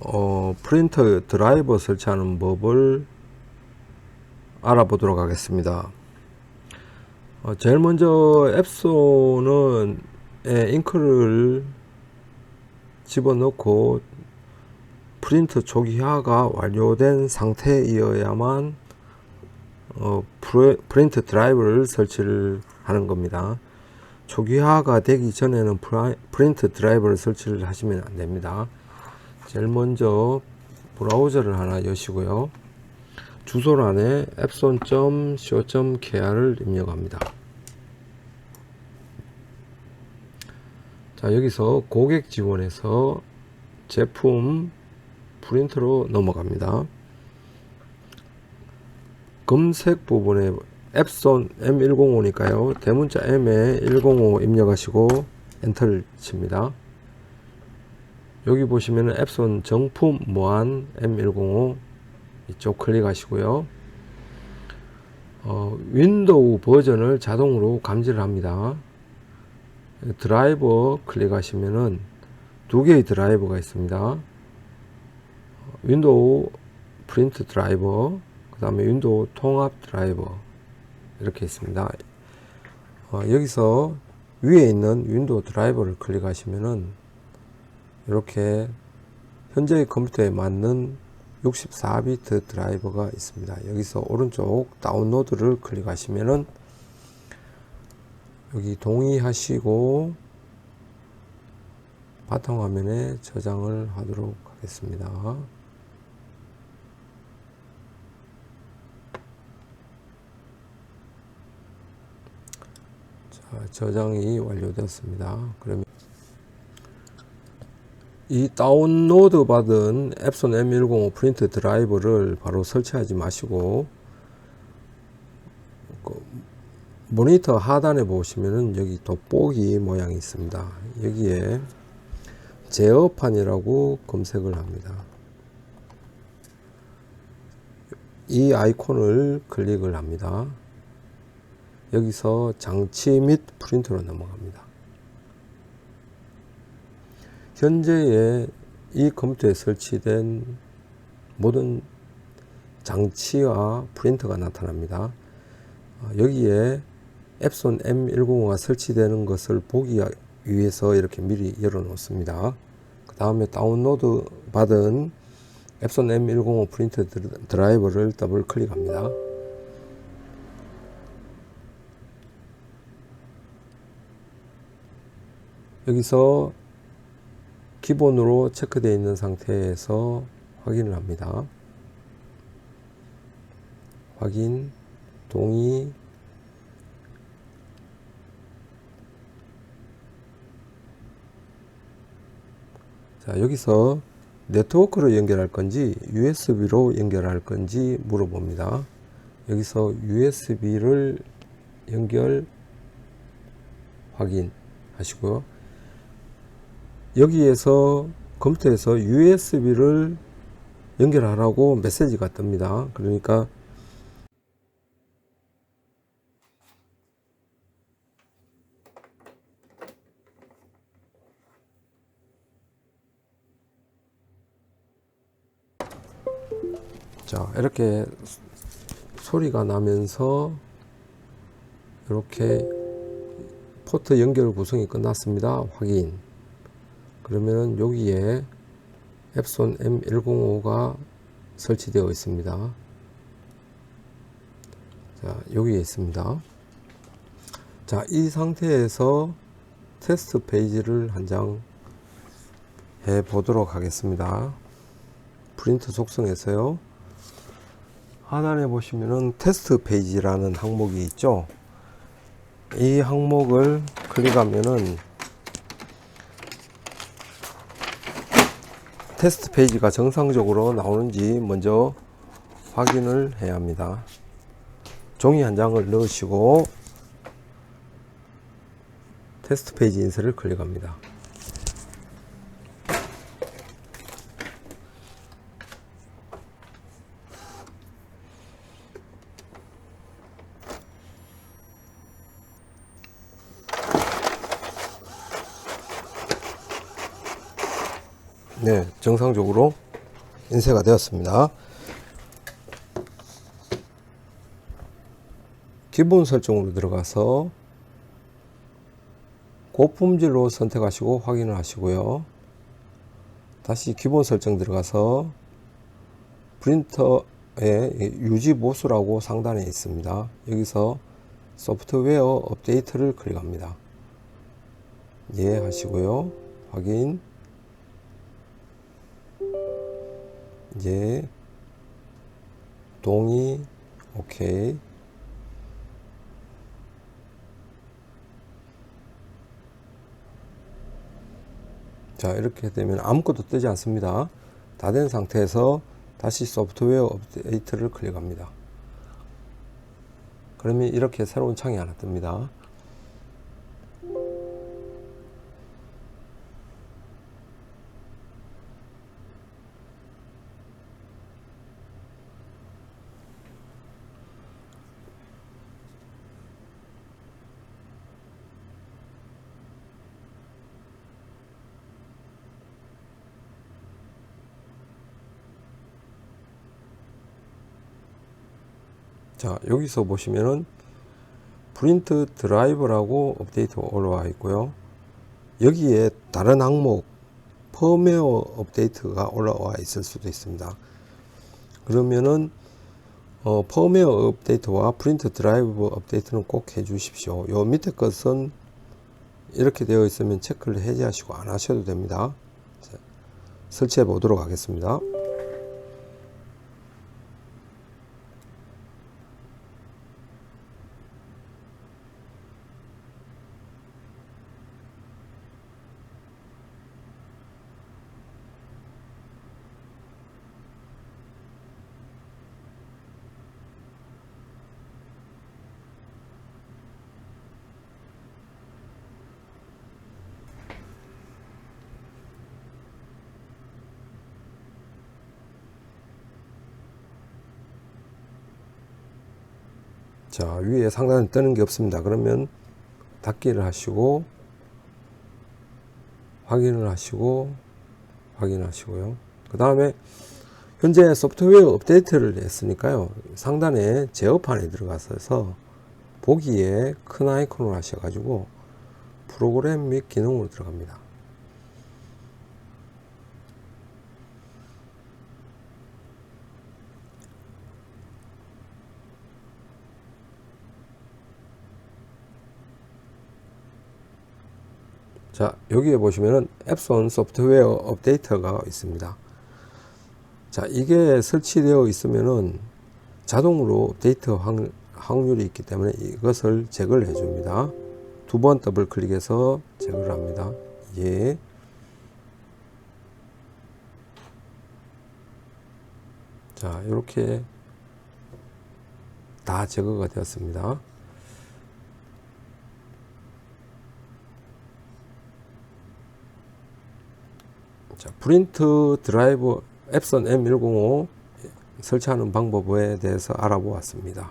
어, 프린터 드라이버 설치하는 법을 알아보도록 하겠습니다. 어, 제일 먼저 앱소는 에, 잉크를 집어넣고 프린트 초기화가 완료된 상태이어야만 어, 프린트 드라이버를 설치를 하는 겁니다. 초기화가 되기 전에는 프린트 드라이버를 설치를 하시면 안 됩니다. 제일 먼저 브라우저를 하나 여시고요. 주소란에 epson.co.kr을 입력합니다. 자, 여기서 고객 지원에서 제품 프린터로 넘어갑니다. 검색 부분에 앱손 M105니까요. 대문자 M에 105 입력하시고 엔터를 칩니다. 여기 보시면은 앱손 정품 무한 M105 이쪽 클릭하시고요. 어, 윈도우 버전을 자동으로 감지를 합니다. 드라이버 클릭하시면은 두 개의 드라이버가 있습니다. 윈도우 프린트 드라이버, 그 다음에 윈도우 통합 드라이버 이렇게 있습니다. 어, 여기서 위에 있는 윈도우 드라이버를 클릭하시면은 이렇게 현재의 컴퓨터에 맞는 64비트 드라이버가 있습니다. 여기서 오른쪽 다운로드를 클릭하시면은 여기 동의하시고 바탕화면에 저장을 하도록 하겠습니다. 자, 저장이 완료되었습니다. 그러면 이 다운로드 받은 앱손 M105 프린트 드라이버를 바로 설치하지 마시고 그 모니터 하단에 보시면은 여기 돋보기 모양이 있습니다. 여기에 제어판이라고 검색을 합니다. 이 아이콘을 클릭을 합니다. 여기서 장치 및 프린터로 넘어갑니다. 현재의 이 컴퓨터에 설치된 모든 장치와 프린터가 나타납니다. 어, 여기에 앱손 M105가 설치되는 것을 보기 위해서 이렇게 미리 열어 놓습니다. 그 다음에 다운로드 받은 앱손 M105 프린터 드- 드라이버를 더블 클릭합니다. 여기서 기본으로 체크되어 있는 상태에서 확인을 합니다. 확인, 동의, 자, 여기서 네트워크로 연결할 건지 USB로 연결할 건지 물어봅니다. 여기서 USB를 연결 확인 하시고요. 여기에서 컴퓨터에서 USB를 연결하라고 메시지가 뜹니다. 그러니까 자 이렇게 소- 소리가 나면서 이렇게 포트 연결 구성이 끝났습니다. 확인. 그러면은 여기에 앱손 M105가 설치되어 있습니다. 자, 여기에 있습니다. 자, 이 상태에서 테스트 페이지를 한 장 해 보도록 하겠습니다. 프린트 속성에서요. 하단에 보시면은 테스트 페이지라는 항목이 있죠. 이 항목을 클릭하면은 테스트 페이지가 정상적으로 나오는지 먼저 확인을 해야 합니다. 종이 한 장을 넣으시고 테스트 페이지 인쇄를 클릭합니다. 네, 정상적으로 인쇄가 되었습니다. 기본 설정으로 들어가서 고품질로 선택하시고 확인을 하시고요. 다시 기본 설정 들어가서 프린터의 유지 보수라고 상단에 있습니다. 여기서 소프트웨어 업데이트를 클릭합니다. 예 하시고요. 확인. 예. 동의. 오케이. 자 이렇게 되면 아무것도 뜨지 않습니다 다 된 상태에서 다시 소프트웨어 업데이트를 클릭합니다 그러면 이렇게 새로운 창이 하나 뜹니다 자 여기서 보시면은 프린트 드라이버라고 업데이트가 올라와 있고요. 여기에 다른 항목 펌웨어 업데이트가 올라와 있을 수도 있습니다. 그러면은 어, 펌웨어 업데이트와 프린트 드라이버 업데이트는 꼭 해 주십시오. 요 밑에 것은 이렇게 되어 있으면 체크를 해제하시고 안 하셔도 됩니다. 자, 설치해 보도록 하겠습니다 자 위에 상단에 뜨는 게 없습니다. 그러면 닫기를 하시고 확인을 하시고 확인하시고요. 그 다음에 현재 소프트웨어 업데이트를 했으니까요. 상단에 제어판에 들어가서 보기에 큰 아이콘을 하셔가지고 프로그램 및 기능으로 들어갑니다 자 여기에 보시면은 앱손 소프트웨어 업데이터가 있습니다. 자 이게 설치되어 있으면은 자동으로 업데이트 확- 확률이 있기 때문에 이것을 제거를 해 줍니다. 두 번 더블 클릭해서 제거를 합니다. 예. 자, 이렇게 다 제거가 되었습니다. 자, 프린트 드라이브 앱선 M105 설치하는 방법에 대해서 알아보았습니다.